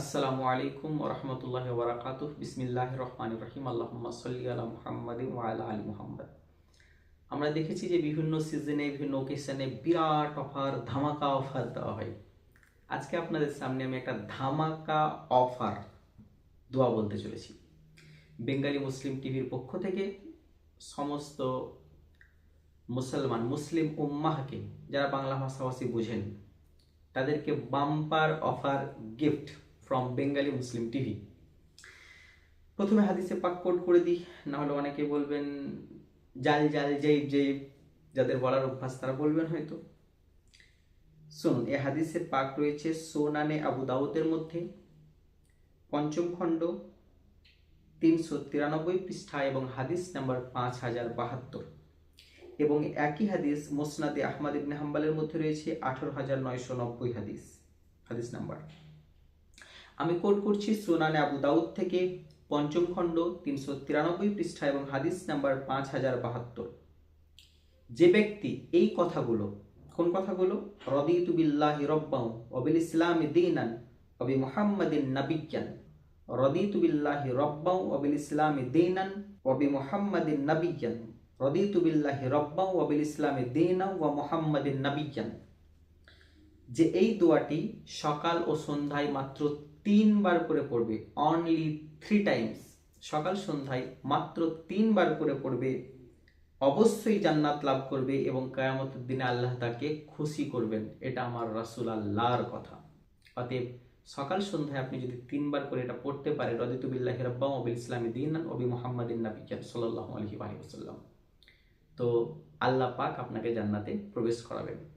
আসসালামু আলাইকুম ওরহমতুল্লাহ ওবরাকাত বিসমিল্লাহ রহমান রহিম। আল্লাহুম্মা সাল্লি আলা মুহাম্মাদ ওয়া আলা আলি মুহাম্মদ। আমরা দেখেছি যে বিভিন্ন সিজনে, বিভিন্ন ওকেশনে বিরাট অফার, ধামাকা অফার দেওয়া হয়। আজকে আপনাদের সামনে আমি একটা ধামাকা অফার দোয়া বলতে চলেছি। বেঙ্গালি মুসলিম টিভির পক্ষ থেকে সমস্ত মুসলমান, মুসলিম উম্মাহকে, যারা বাংলা ভাষাভাষী বুঝেন, তাদেরকে bumper offer gift from Bengali Muslim TV প্রথমে হাদিসে পাক কোড করে দিই, না হলে অনেকে বলবেন, জাল জাল জেব জেব যাদের বলার অভ্যাস তারা বলবেন হয়তো। শুনুন, এ হাদিসে পাক রয়েছে সোনানে আবু দাউদের মধ্যে, পঞ্চম খণ্ড, তিনশো তিরানব্বই পৃষ্ঠা এবং হাদিস নাম্বার পাঁচ হাজার বাহাত্তর। এবং একই হাদিস মোসনাদে আহমদ ইবনে হাম্বালের মধ্যে রয়েছে আঠারো হাজার নয়শো নব্বই হাদিস হাদিস নাম্বার। আমি কোট করছি সুনানে আবু দাউদ থেকে, পঞ্চম খণ্ড, তিনশো তিরানব্বই পৃষ্ঠা এবং হাদিস নাম্বার পাঁচ হাজার বাহাত্তর। যে ব্যক্তি এই কথাগুলো, কোন কথাগুলো? রদিতু বিল্লাহি রব্বাউ অবিল ইসলাম দিনান অবি মুহাম্মাদিন নাবিজ্ঞান রদিতু বিল্লাহি রব্বাউ অবিল ইসলাম দিনান অবি মুহাম্মাদিন নাবিজ্ঞান রদিতু বিল্লাহি রব্বাউ অবিল ইসলামে দিনা ওয়া মুহাম্মাদিন নাবিজ্ঞান যে এই দোয়াটি সকাল ও সন্ধ্যায় মাত্র তিনবার করে পড়বে অনলি থ্রি টাইমস সকাল, সন্ধ্যায় মাত্র তিনবার করে পড়বে, অবশ্যই জান্নাত লাভ করবে এবং কায়ামতের দিনে আল্লাহ তাকে খুশি করবেন। এটা আমার রাসুল আল্লাহর কথা। অতএব সকাল, সন্ধ্যায় আপনি যদি তিনবার করে এটা পড়তে পারেন, রদিতুবিল্লাহ রব্বাম অবিল ইসলামী দিন অবি মোহাম্মদিন নবিকান সাল্লাহ আলহি আলহিসাল্লাম তো আল্লাহ পাক আপনাকে জান্নাতে প্রবেশ করাবেন।